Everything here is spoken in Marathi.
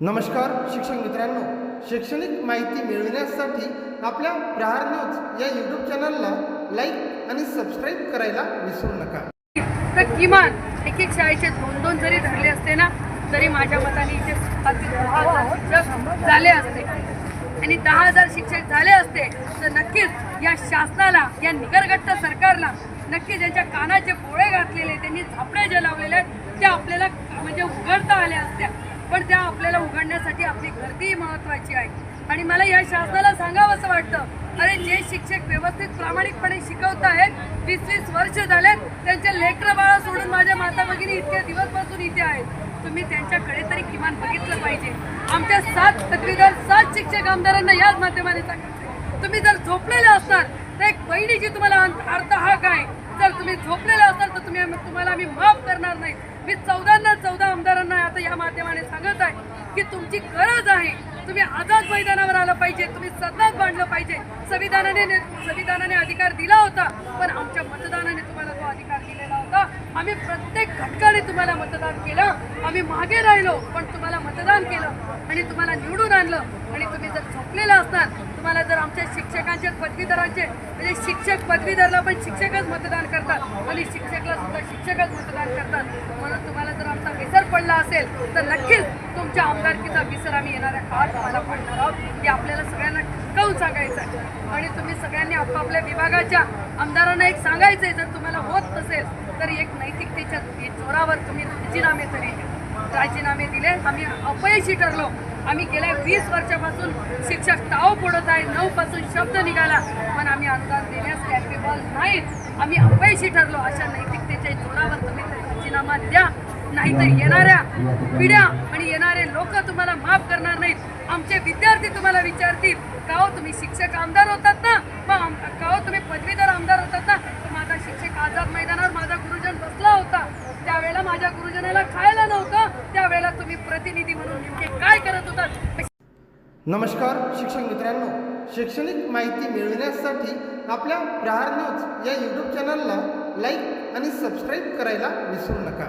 नमस्कार शिक्षक मित्रांनो. शैक्षणिक माहिती मिळविण्यासाठी आपल्या प्रहार न्यूज या यूट्यूब चॅनलला लाईक आणि सबस्क्राईब करायला विसरू नका. तर किमान एक एक शाळेचे दोन दोन जरी धरले असते ना तरी माझ्या मताने इथे अगदी दहा हजार शिक्षक झाले असते. आणि दहा हजार शिक्षक झाले असते तर नक्कीच या शासनाला या निगरगट्ट सरकारला नक्कीच यांच्या कानाचे पोळे घातलेले त्यांनी झापडे जे लावलेले आहेत महत्वाची आहे. आणि मला या शासनाला सांगावं असं वाटतं. अरे जे शिक्षक व्यवस्थित प्रामाणिकपणे शिकवत आहेत वीस वीस वर्ष झालेत त्यांचे लेकर बाळा सोडून माझ्या माता भगिनी इतके दिवसपासून इथे आहेत. तुम्ही त्यांच्याकडे तरी किमान बघितलं पाहिजे. आमच्या सात पदवीधर सात शिक्षक आमदारांना याच माध्यमाने सांगायचं तुम्ही जर झोपलेले असणार तर एक बहिणीची तुम्हाला अर्थ हा काय जर तुम्ही झोपलेले असाल तर तुम्ही तुम्हाला आम्ही माफ करणार नाही. मी चौदा आमदारांना आता या माध्यमाने सांगत आहे की तुमची गरज आहे. तुम्ही आझाद मैदानावर आलं पाहिजे तुम्ही सदनात बांधलं पाहिजे. संविधानाने संविधानाने अधिकार दिला होता पण आमच्या मतदानाने तुम्हाला तो अधिकार दिलेला होता. आम्ही प्रत्येक घटकाने तुम्हाला मतदान केलं. आम्ही मागे राहिलो पण तुम्हाला मतदान केलं आणि तुम्हाला निवडून आणलं. आणि तुम्ही जर झोपलेला असणार तुम्हाला जर आमच्या शिक्षकांचे पदवीधरांचे म्हणजे शिक्षक पदवीधरला पण शिक्षकच मतदान करतात. आणि शिक्षकला सुद्धा शिक्षकच मतदान करतात. म्हणून तुम्हाला जर आमचा विसर पडला असेल तर नक्कीच तुमच्या आमदारकीचा विसर आम्ही येणाऱ्या काळात तुम्हाला पडणार आहोत हे आपल्याला सगळ्यांना ठिकावून सांगायचं आहे. आणि तुम्ही सगळ्यांनी आपापल्या विभागाच्या आमदारांना एक सांगायचं आहे जर तुम्हाला होत नसेल तर एक नैतिकतेच्या जोरावर तुम्ही राजीनामे तरी राजीनामे दिले आम्ही अपयशी ठरलो. आम्ही गेल्या वीस वर्षापासून शिक्षक ताव फोडत आहे नऊ पासून शब्द निघाला पण आम्ही अनुदान देण्यास कॅपेबल नाही आम्ही अपयशी ठरलो अशा नैतिक जोरावर तुम्ही तरी राजीनामा द्या नाहीतर येणाऱ्या पिढ्या आणि येणारे लोक तुम्हाला माफ करणार नाहीत. आमचे विद्यार्थी तुम्हाला विचारतील का हो तुम्ही शिक्षक आमदार होतात ना? मग का हो तुम्ही पदवीधर आमदार होतात ना? तर माझा शिक्षक आझाद मैदानावर माझा गुरुजन बसला होता. त्यावेळेला माझ्या गुरुजनाला खायला नव्हतं. त्यावेळेला तुम्ही प्रतिनिधी म्हणून नेमके काय करत होतात? नमस्कार शिक्षक मित्रांनो. शैक्षणिक माहिती मिळविण्यासाठी आपल्या प्रहार न्यूज या यूट्यूब चॅनलला लाईक आणि सबस्क्राईब करायला विसरू नका.